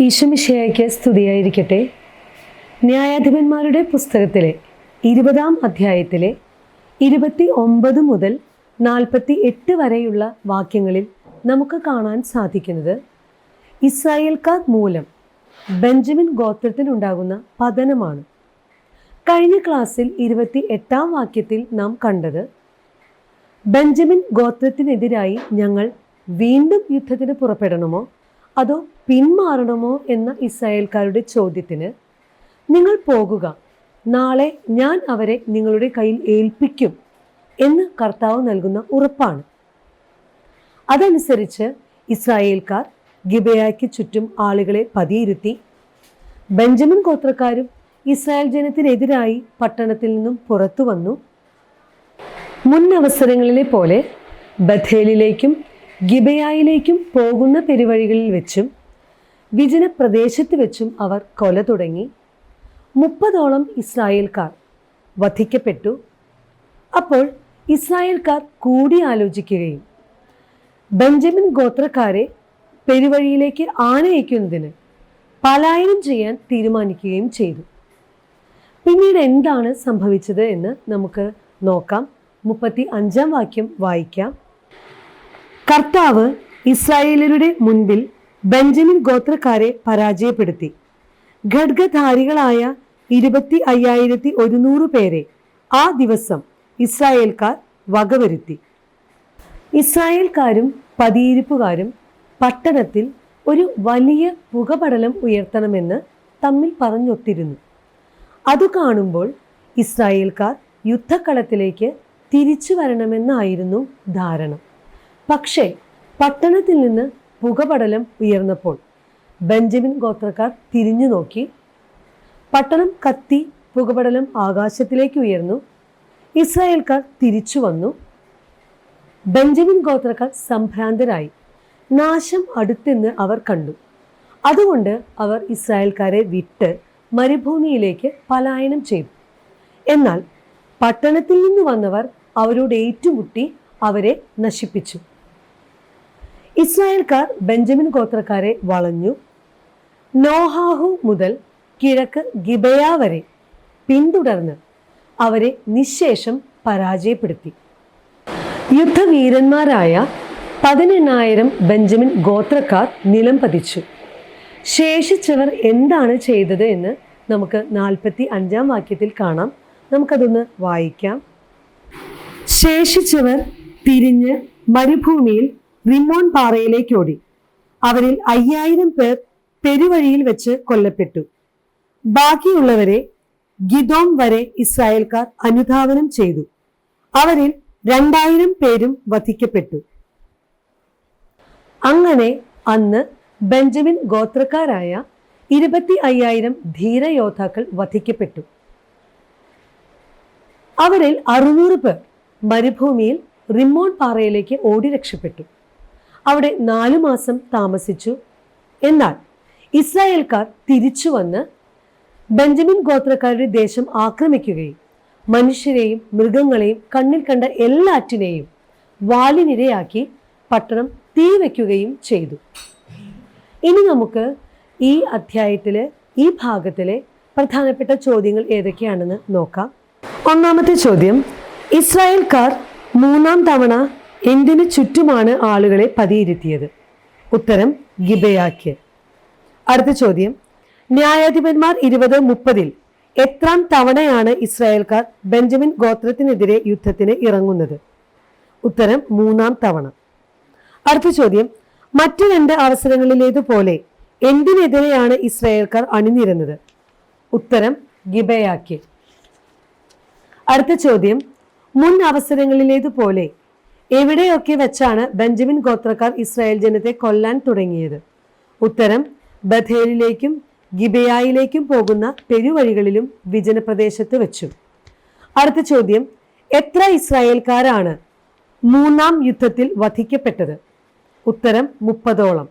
ഈശമിഷയായ്ക്ക് സ്തുതിയായിരിക്കട്ടെ. ന്യായാധിപന്മാരുടെ പുസ്തകത്തിലെ ഇരുപതാം അധ്യായത്തിലെ ഇരുപത്തി ഒമ്പത് മുതൽ നാൽപ്പത്തി എട്ട് വരെയുള്ള വാക്യങ്ങളിൽ നമുക്ക് കാണാൻ സാധിക്കുന്നത് ഇസ്രായേൽക്കാർ മൂലം ബെഞ്ചമിൻ ഗോത്രത്തിനുണ്ടാകുന്ന പതനമാണ്. കഴിഞ്ഞ ക്ലാസ്സിൽ ഇരുപത്തി എട്ടാം വാക്യത്തിൽ നാം കണ്ടത് ബെഞ്ചമിൻ ഗോത്രത്തിനെതിരായി ഞങ്ങൾ വീണ്ടും യുദ്ധത്തിന് പുറപ്പെടണമോ? അതോ പിന്മാറണമോ എന്ന ഇസ്രായേൽക്കാരുടെ ചോദ്യത്തിന് നിങ്ങൾ പോകുക. നാളെ ഞാൻ അവരെ നിങ്ങളുടെ കയ്യിൽ ഏൽപ്പിക്കും എന്ന് കർത്താവ് നൽകുന്ന ഉറപ്പാണ്. അതനുസരിച്ച് ഇസ്രായേൽക്കാർ ഗിബയായ്ക്ക് ചുറ്റും ആളുകളെ പതിയിരുത്തി ബെഞ്ചമിൻ ഗോത്രക്കാരും ഇസ്രായേൽ ജനത്തിനെതിരായി പട്ടണത്തിൽ നിന്നും പുറത്തു വന്നു. മുൻ അവസരങ്ങളിലെ പോലെ ബഥേലിലേക്കും ഗിബയായിലേക്കും പോകുന്ന പെരുവഴികളിൽ വെച്ചും വിജന പ്രദേശത്ത് വെച്ചും അവർ കൊല തുടങ്ങി. മുപ്പതോളം ഇസ്രായേൽക്കാർ വധിക്കപ്പെട്ടു. അപ്പോൾ ഇസ്രായേൽക്കാർ കൂടിയാലോചിക്കുകയും ബെഞ്ചമിൻ ഗോത്രക്കാരെ പെരുവഴിയിലേക്ക് ആനയിക്കുന്നതിന് പലായനം ചെയ്യാൻ തീരുമാനിക്കുകയും ചെയ്തു. പിന്നീട് എന്താണ് സംഭവിച്ചത് എന്ന് നമുക്ക് നോക്കാം. മുപ്പത്തി അഞ്ചാം വാക്യം വായിക്കാം. കർത്താവ് ഇസ്രായേലരുടെ മുൻപിൽ ബെഞ്ചമിൻ ഗോത്രക്കാരെ പരാജയപ്പെടുത്തി. ഖഡ്ഗധാരികളായ ഇരുപത്തി അയ്യായിരത്തി ഒരുന്നൂറ് പേരെ ആ ദിവസം ഇസ്രായേൽക്കാർ വകവരുത്തി. ഇസ്രായേൽക്കാരും പതിയിരിപ്പുകാരും പട്ടണത്തിൽ ഒരു വലിയ പുകപടലം ഉയർത്തണമെന്ന് തമ്മിൽ പറഞ്ഞൊത്തിരുന്നു. അത് കാണുമ്പോൾ ഇസ്രായേൽക്കാർ യുദ്ധക്കളത്തിലേക്ക് തിരിച്ചു വരണമെന്നായിരുന്നു ധാരണ. പക്ഷേ പട്ടണത്തിൽ നിന്ന് പുകപടലം ഉയർന്നപ്പോൾ ബെഞ്ചമിൻ ഗോത്രക്കാർ തിരിഞ്ഞു നോക്കി. പട്ടണം കത്തി പുകപടലം ആകാശത്തിലേക്ക് ഉയർന്നു. ഇസ്രായേൽക്കാർ തിരിച്ചു വന്നു. ബെഞ്ചമിൻ ഗോത്രക്കാർ സംഭ്രാന്തരായി. നാശം അടുത്തെന്ന് അവർ കണ്ടു. അതുകൊണ്ട് അവർ ഇസ്രായേൽക്കാരെ വിട്ട് മരുഭൂമിയിലേക്ക് പലായനം ചെയ്തു. എന്നാൽ പട്ടണത്തിൽ നിന്ന് വന്നവർ അവരോട് ഏറ്റുമുട്ടി അവരെ നശിപ്പിച്ചു. ഇസ്രായേൽക്കാർ ബെഞ്ചമിൻ ഗോത്രക്കാരെ വളഞ്ഞു. നോഹാഹു മുതൽ കിഴക്ക് ഗിബയ വരെ പിന്തുടർന്ന് അവരെ നിശേഷം പരാജയപ്പെടുത്തി. യുദ്ധവീരന്മാരായ പതിനെണ്ണായിരം ബെഞ്ചമിൻ ഗോത്രക്കാർ നിലം പതിച്ചു. ശേഷിച്ചവർ എന്താണ് ചെയ്തത് എന്ന് നമുക്ക് നാൽപ്പത്തി അഞ്ചാം വാക്യത്തിൽ കാണാം. നമുക്കതൊന്ന് വായിക്കാം. ശേഷിച്ചവർ തിരിഞ്ഞ് മരുഭൂമിയിൽ റിമോൺ പാറയിലേക്ക് ഓടി. അവരിൽ അയ്യായിരം പേർ പെരുവഴിയിൽ വെച്ച് കൊല്ലപ്പെട്ടു. ബാക്കിയുള്ളവരെ ഗിദോം വരെ ഇസ്രായേൽക്കാർ അനുധാവനം ചെയ്തു. അവരിൽ രണ്ടായിരം പേരും വധിക്കപ്പെട്ടു. അങ്ങനെ അന്ന് ബെഞ്ചമിൻ ഗോത്രക്കാരായ ഇരുപത്തി അയ്യായിരം ധീരയോദ്ധാക്കൾ വധിക്കപ്പെട്ടു. അവരിൽ അറുന്നൂറ് പേർ മരുഭൂമിയിൽ റിമോൺ പാറയിലേക്ക് ഓടി രക്ഷപ്പെട്ടു. അവിടെ നാലു മാസം താമസിച്ചു. എന്നാൽ ഇസ്രായേൽക്കാർ തിരിച്ചു വന്ന് ബെഞ്ചമിൻ ഗോത്രക്കാരുടെ ദേശം ആക്രമിക്കുകയും മനുഷ്യരെയും മൃഗങ്ങളെയും കണ്ണിൽ കണ്ട എല്ലാറ്റിനെയും വാലിനിരയാക്കി പട്ടണം തീ വയ്ക്കുകയും ചെയ്തു. ഇനി നമുക്ക് ഈ അധ്യായത്തിലെ ഈ ഭാഗത്തിലെ പ്രധാനപ്പെട്ട ചോദ്യങ്ങൾ ഏതൊക്കെയാണെന്ന് നോക്കാം. ഒന്നാമത്തെ ചോദ്യം ഇസ്രായേൽക്കാർ മൂന്നാം തവണ എന്തിനു ചുറ്റുമാണ് ആളുകളെ പതിയിരുത്തിയത്? ഉത്തരം ഗിബയാക്ക്. അടുത്ത ചോദ്യം. ന്യായാധിപന്മാർ ഇരുപത് മുപ്പതിൽ എത്രാം തവണയാണ് ഇസ്രായേൽക്കാർ ബെഞ്ചമിൻ ഗോത്രത്തിനെതിരെ യുദ്ധത്തിന് ഇറങ്ങുന്നത്? ഉത്തരം മൂന്നാം തവണ. അടുത്ത ചോദ്യം. മറ്റു രണ്ട് അവസരങ്ങളിലേതുപോലെ എന്തിനെതിരെയാണ് ഇസ്രായേൽക്കാർ അണിനിരുന്നത്? ഉത്തരം ഗിബയാക്ക്. അടുത്ത ചോദ്യം. മുൻ അവസരങ്ങളിലേതുപോലെ എവിടെയൊക്കെ വെച്ചാണ് ബെഞ്ചമിൻ ഗോത്രക്കാർ ഇസ്രായേൽ ജനത്തെ കൊല്ലാൻ തുടങ്ങിയത്? ഉത്തരം ബഥേലിലേക്കും ഗിബയായിലേക്കും പോകുന്ന പെരുവഴികളിലും വിജനപ്രദേശത്ത് വെച്ചു. അടുത്ത ചോദ്യം എത്ര ഇസ്രായേൽക്കാരാണ് മൂന്നാം യുദ്ധത്തിൽ വധിക്കപ്പെട്ടത്? ഉത്തരം മുപ്പതോളം.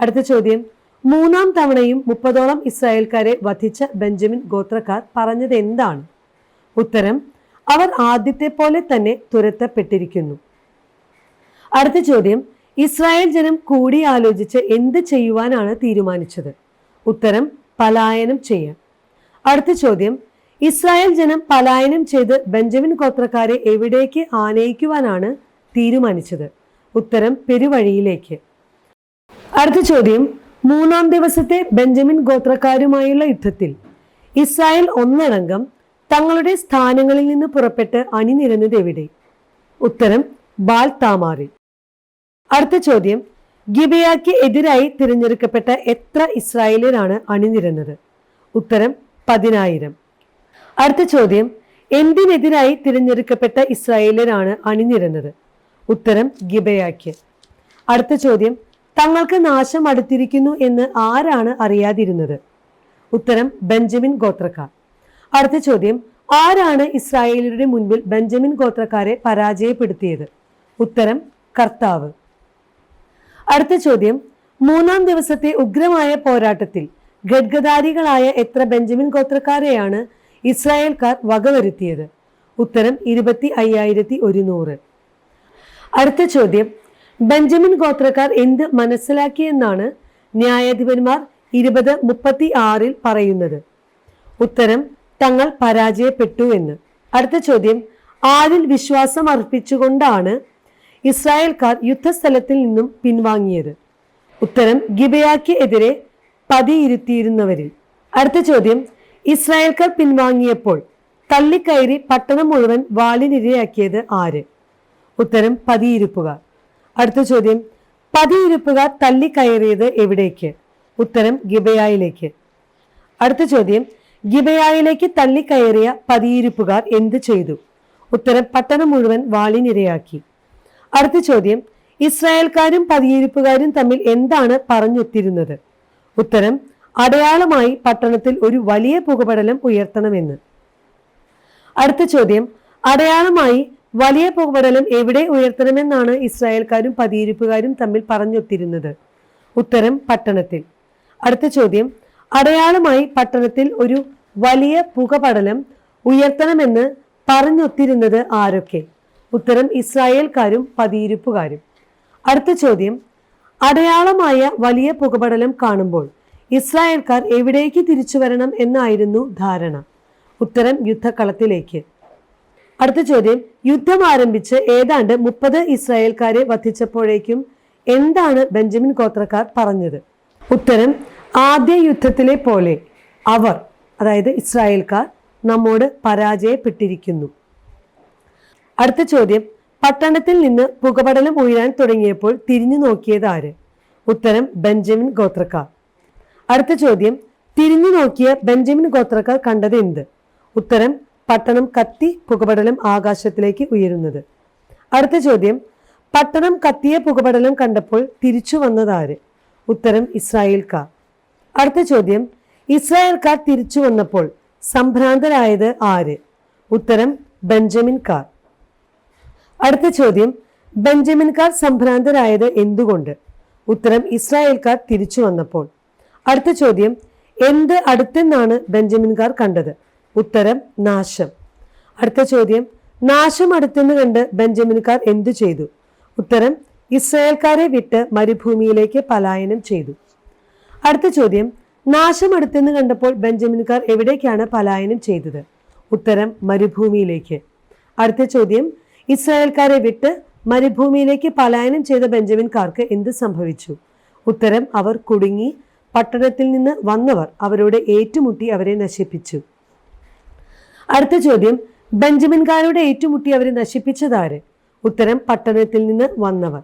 അടുത്ത ചോദ്യം മൂന്നാം തവണയും മുപ്പതോളം ഇസ്രായേൽക്കാരെ വധിച്ച ബെഞ്ചമിൻ ഗോത്രക്കാർ പറഞ്ഞത് എന്താണ് ഉത്തരം അവർ ആദ്യത്തെ പോലെ തന്നെ തുരത്തപ്പെട്ടിരിക്കുന്നു. അടുത്ത ചോദ്യം ഇസ്രായേൽ ജനം കൂടി ആലോചിച്ച് എന്ത് ചെയ്യുവാനാണ് തീരുമാനിച്ചത്? ഉത്തരം പലായനം ചെയ്യാൻ. അടുത്ത ചോദ്യം ഇസ്രായേൽ ജനം പലായനം ചെയ്ത് ബെഞ്ചമിൻ ഗോത്രക്കാരെ എവിടേക്ക് ആനയിക്കുവാനാണ് തീരുമാനിച്ചത്? ഉത്തരം പെരുവഴിയിലേക്ക്. അടുത്ത ചോദ്യം മൂന്നാം ദിവസത്തെ ബെഞ്ചമിൻ ഗോത്രക്കാരുമായുള്ള യുദ്ധത്തിൽ ഇസ്രായേൽ ഒന്നടങ്കം തങ്ങളുടെ സ്ഥാനങ്ങളിൽ നിന്ന് പുറപ്പെട്ട് അണിനിരന്നത് എവിടെ? ഉത്തരം ബാൽ താമാറിൽ അടുത്ത ചോദ്യം. ഗിബിയാക്ക് എതിരായി തിരഞ്ഞെടുക്കപ്പെട്ട എത്ര ഇസ്രായേലിയരാണ് അണിനിരന്നത്? ഉത്തരം പതിനായിരം. അടുത്ത ചോദ്യം. എന്തിനെതിരായി തിരഞ്ഞെടുക്കപ്പെട്ട ഇസ്രായേലിയരാണ് അണിനിരന്നത്? ഉത്തരം ഗിബയാക്ക്. അടുത്ത ചോദ്യം. തങ്ങൾക്ക് നാശം അടുത്തിരിക്കുന്നു എന്ന് ആരാണ് അറിയാതിരുന്നത്? ഉത്തരം ബെഞ്ചമിൻ ഗോത്രക്കാർ. അടുത്ത ചോദ്യം. ആരാണ് ഇസ്രായേലിയുടെ മുൻപിൽ ബെഞ്ചമിൻ ഗോത്രക്കാരെ പരാജയപ്പെടുത്തിയത്? ഉത്തരം കർത്താവ്. അടുത്ത ചോദ്യം. മൂന്നാം ദിവസത്തെ ഉഗ്രമായ പോരാട്ടത്തിൽ ഗഡ്ഗദാരികളായ എത്ര ബെഞ്ചമിൻ ഗോത്രക്കാരെയാണ് ഇസ്രായേൽക്കാർ വകവരുത്തിയത്? ഉത്തരം ഇരുപത്തി അയ്യായിരത്തി ഒരുന്നൂറ് അടുത്ത ചോദ്യം. ബെഞ്ചമിൻ ഗോത്രക്കാർ എന്ത് മനസ്സിലാക്കിയെന്നാണ് ന്യായാധിപന്മാർ ഇരുപത് മുപ്പത്തി ആറിൽ പറയുന്നത്? ഉത്തരം തങ്ങൾ പരാജയപ്പെട്ടു എന്ന്. അടുത്ത ചോദ്യം. ആരിൽ വിശ്വാസം അർപ്പിച്ചുകൊണ്ടാണ് ഇസ്രായേൽക്കാർ യുദ്ധസ്ഥലത്തിൽ നിന്നും പിൻവാങ്ങിയത്. ഉത്തരം ഗിബയാക്ക് എതിരെ പതിയിരുത്തിയിരുന്നവരിൽ. അടുത്ത ചോദ്യം ഇസ്രായേൽക്കാർ പിൻവാങ്ങിയപ്പോൾ തള്ളിക്കയറി പട്ടണം മുഴുവൻ വാളിനിരയാക്കിയത് ആര്? ഉത്തരം പതിയിരുപ്പുകാർ. അടുത്ത ചോദ്യം പതിയിരുപ്പുകാർ തള്ളിക്കയറിയത് എവിടേക്ക്? ഉത്തരം ഗിബയായിലേക്ക്. അടുത്ത ചോദ്യം ഗിബയായിലേക്ക് തള്ളിക്കയറിയ പതിയിരുപ്പുകാർ എന്ത് ചെയ്തു? ഉത്തരം പട്ടണം മുഴുവൻ വാളിനിരയാക്കി. അടുത്ത ചോദ്യം. ഇസ്രായേൽക്കാരും പതിയിരിപ്പുകാരും തമ്മിൽ എന്താണ് പറഞ്ഞൊത്തിരുന്നത്? ഉത്തരം അടയാളമായി പട്ടണത്തിൽ ഒരു വലിയ പുകപടലം ഉയർത്തണമെന്ന്. അടുത്ത ചോദ്യം അടയാളമായി വലിയ പുകപടലം എവിടെ ഉയർത്തണമെന്നാണ് ഇസ്രായേൽക്കാരും പതിയിരിപ്പുകാരും തമ്മിൽ പറഞ്ഞൊത്തിരുന്നത്? ഉത്തരം പട്ടണത്തിൽ. അടുത്ത ചോദ്യം അടയാളമായി പട്ടണത്തിൽ ഒരു വലിയ പുകപടലം ഉയർത്തണമെന്ന് പറഞ്ഞൊത്തിരുന്നത് ആരൊക്കെ? ഉത്തരം ഇസ്രായേൽക്കാരും പതിയിരിപ്പുകാരും. അടുത്ത ചോദ്യം. അടയാളമായ വലിയ പുകപടലം കാണുമ്പോൾ ഇസ്രായേൽക്കാർ എവിടേക്ക് തിരിച്ചു വരണം എന്നായിരുന്നു ധാരണ. ഉത്തരം യുദ്ധക്കളത്തിലേക്ക്. അടുത്ത ചോദ്യം. യുദ്ധം ആരംഭിച്ച് ഏതാണ്ട് മുപ്പത് ഇസ്രായേൽക്കാരെ വധിച്ചപ്പോഴേക്കും എന്താണ് ബെഞ്ചമിൻ ഗോത്രക്കാർ പറഞ്ഞത്? ഉത്തരം. ആദ്യ യുദ്ധത്തിലെ പോലെ അവർ അതായത് ഇസ്രായേൽക്കാർ നമ്മോട് പരാജയപ്പെട്ടിരിക്കുന്നു. അടുത്ത ചോദ്യം പട്ടണത്തിൽ നിന്ന് പുകപടലം ഉയരാൻ തുടങ്ങിയപ്പോൾ തിരിഞ്ഞു നോക്കിയത് ആര്? ഉത്തരം ബെഞ്ചമിൻ ഗോത്രക്കാർ. അടുത്ത ചോദ്യം തിരിഞ്ഞു നോക്കിയ ബെഞ്ചമിൻ ഗോത്രക്കാർ കണ്ടത് എന്ത്? ഉത്തരം പട്ടണം കത്തി പുകപടലം ആകാശത്തിലേക്ക് ഉയരുന്നത്. അടുത്ത ചോദ്യം പട്ടണം കത്തിയ പുകപടലം കണ്ടപ്പോൾ തിരിച്ചു വന്നതാര് ഉത്തരം ഇസ്രായേൽക്കാർ. അടുത്ത ചോദ്യം ഇസ്രായേൽക്കാർ തിരിച്ചു വന്നപ്പോൾ സംഭ്രാന്തരായത് ആര്? ഉത്തരം ബെഞ്ചമിൻകാർ. അടുത്ത ചോദ്യം ബെഞ്ചമിൻകാർ സംഭ്രാന്തരായത് എന്തുകൊണ്ട്? ഉത്തരം ഇസ്രായേൽക്കാർ തിരിച്ചു വന്നപ്പോൾ. അടുത്ത ചോദ്യം എന്ത് അടുത്തെന്നാണ് ബെഞ്ചമിൻകാർ കണ്ടത്? ഉത്തരം നാശം. അടുത്ത ചോദ്യം നാശം അടുത്തെന്ന് കണ്ട് ബെഞ്ചമിൻകാർ എന്തു ചെയ്തു? ഉത്തരം ഇസ്രായേൽക്കാരെ വിട്ട് മരുഭൂമിയിലേക്ക് പലായനം ചെയ്തു. അടുത്ത ചോദ്യം നാശം അടുത്തെന്ന് കണ്ടപ്പോൾ ബെഞ്ചമിൻകാർ എവിടേക്കാണ് പലായനം ചെയ്തത്? ഉത്തരം മരുഭൂമിയിലേക്ക്. അടുത്ത ചോദ്യം ഇസ്രായേൽക്കാരെ വിട്ട് മരുഭൂമിയിലേക്ക് പലായനം ചെയ്ത ബെഞ്ചമിൻകാർക്ക് എന്ത് സംഭവിച്ചു? ഉത്തരം അവർ കുടുങ്ങി പട്ടണത്തിൽ നിന്ന് വന്നവർ അവരോട് ഏറ്റുമുട്ടി അവരെ നശിപ്പിച്ചു. അടുത്ത ചോദ്യം ബെഞ്ചമിൻകാരോട് ഏറ്റുമുട്ടി അവരെ നശിപ്പിച്ചതാര്? ഉത്തരം പട്ടണത്തിൽ നിന്ന് വന്നവർ.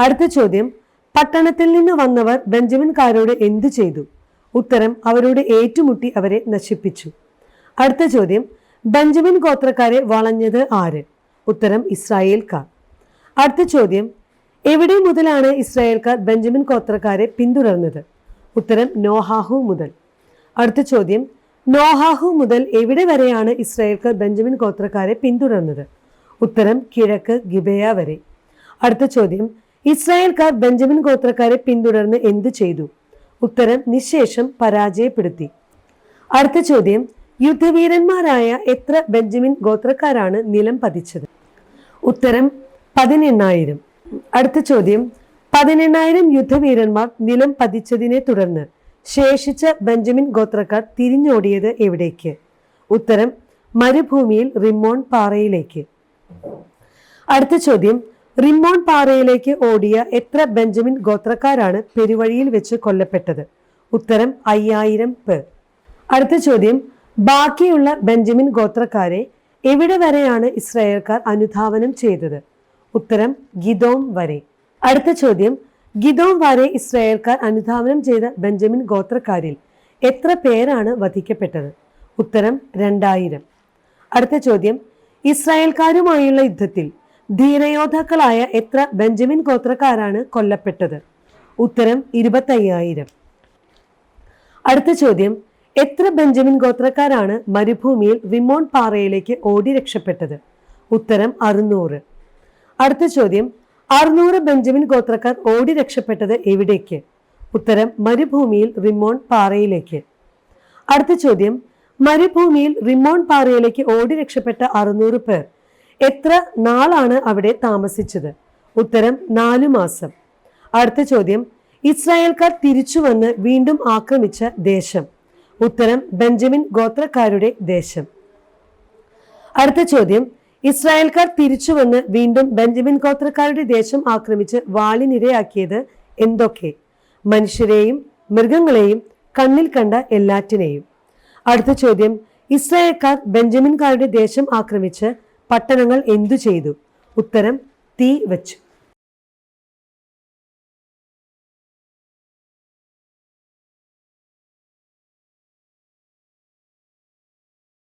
അടുത്ത ചോദ്യം പട്ടണത്തിൽ നിന്ന് വന്നവർ ബെഞ്ചമിൻകാരോട് എന്തു ചെയ്തു? ഉത്തരം അവരോട് ഏറ്റുമുട്ടി അവരെ നശിപ്പിച്ചു. അടുത്ത ചോദ്യം ബെഞ്ചമിൻ ഗോത്രക്കാരെ വളഞ്ഞത് ആര്? ഉത്തരം ഇസ്രായേൽക്കാർ. അടുത്ത ചോദ്യം എവിടെ മുതലാണ് ഇസ്രായേൽക്കാർ ബെഞ്ചമിൻ ഗോത്രക്കാരെ പിന്തുടർന്നത്? ഉത്തരം നോഹാഹു മുതൽ. അടുത്ത ചോദ്യം നോഹാഹു മുതൽ എവിടെ വരെയാണ് ഇസ്രായേൽക്കാർ ബെഞ്ചമിൻ ഗോത്രക്കാരെ പിന്തുടർന്നത്? ഉത്തരം കിഴക്ക് ഗിബയ വരെ. അടുത്ത ചോദ്യം ഇസ്രായേൽക്കാർ ബെഞ്ചമിൻ ഗോത്രക്കാരെ പിന്തുടർന്ന് എന്തു ചെയ്തു? ഉത്തരം നിശേഷം പരാജയപ്പെടുത്തി. അടുത്ത ചോദ്യം യുദ്ധവീരന്മാരായ എത്ര ബെഞ്ചമിൻ ഗോത്രക്കാരാണ് നിലം പതിച്ചത്? ഉത്തരം പതിനെണ്ണായിരം. അടുത്ത ചോദ്യം. പതിനെണ്ണായിരം യുദ്ധവീരന്മാർ നിലം പതിച്ചതിനെ തുടർന്ന് ശേഷിച്ച ബെഞ്ചമിൻ ഗോത്രക്കാർ തിരിഞ്ഞോടിയത് എവിടേക്ക്? ഉത്തരം മരുഭൂമിയിൽ റിമോൺ പാറയിലേക്ക്. അടുത്ത ചോദ്യം. റിമോൺ പാറയിലേക്ക് ഓടിയ എത്ര ബെഞ്ചമിൻ ഗോത്രക്കാരാണ് പെരുവഴിയിൽ വെച്ച് കൊല്ലപ്പെട്ടത്? ഉത്തരം അയ്യായിരം പേർ. അടുത്ത ചോദ്യം. ബാക്കിയുള്ള ബെഞ്ചമിൻ ഗോത്രക്കാരെ എവിടെ വരെയാണ് ഇസ്രായേൽക്കാർ അനുധാവനം ചെയ്തത്? ഉത്തരം ഗിദോം വരെ. അടുത്ത ചോദ്യം ഗിദോം വരെ ഇസ്രായേൽക്കാർ അനുധാവനം ചെയ്ത ബെഞ്ചമിൻ ഗോത്രക്കാരിൽ എത്ര പേരാണ് വധിക്കപ്പെട്ടത്? ഉത്തരം രണ്ടായിരം. അടുത്ത ചോദ്യം ഇസ്രായേൽക്കാരുമായുള്ള യുദ്ധത്തിൽ ധീരയോദ്ധാക്കളായ എത്ര ബെഞ്ചമിൻ ഗോത്രക്കാരാണ് കൊല്ലപ്പെട്ടത്? ഉത്തരം ഇരുപത്തയ്യായിരം. അടുത്ത ചോദ്യം എത്ര ബെഞ്ചമിൻ ഗോത്രക്കാരാണ് മരുഭൂമിയിൽ വിമോൺ പാറയിലേക്ക് ഓടി രക്ഷപ്പെട്ടത്? ഉത്തരം അറുന്നൂറ്. അടുത്ത ചോദ്യം അറുന്നൂറ് ബെഞ്ചമിൻ ഗോത്രക്കാർ ഓടി രക്ഷപ്പെട്ടത് എവിടേക്ക്? ഉത്തരം മരുഭൂമിയിൽ റിമോൺ പാറയിലേക്ക്. അടുത്ത ചോദ്യം മരുഭൂമിയിൽ റിമോൺ പാറയിലേക്ക് ഓടി രക്ഷപ്പെട്ട അറുന്നൂറ് പേർ എത്ര നാളാണ് അവിടെ താമസിച്ചത്? ഉത്തരം നാലു മാസം. അടുത്ത ചോദ്യം ഇസ്രായേൽക്കാർ തിരിച്ചു വന്ന് വീണ്ടും ആക്രമിച്ച ദേശം. ഉത്തരം ബെഞ്ചമിൻ ഗോത്രക്കാരുടെ ദേശം. അടുത്ത ചോദ്യം. ഇസ്രായേൽക്കാർ തിരിച്ചു വന്ന് വീണ്ടും ബെഞ്ചമിൻ ഗോത്രക്കാരുടെ ദേശം ആക്രമിച്ച് വാളിനിരയാക്കിയത് എന്തൊക്കെ? മനുഷ്യരെയും മൃഗങ്ങളെയും കണ്ണിൽ കണ്ട എല്ലാറ്റിനെയും. അടുത്ത ചോദ്യം. ഇസ്രായേൽക്കാർ ബെഞ്ചമിൻകാരുടെ ദേശം ആക്രമിച്ച് പട്ടണങ്ങൾ എന്തു ചെയ്തു? ഉത്തരം തീ വച്ചു.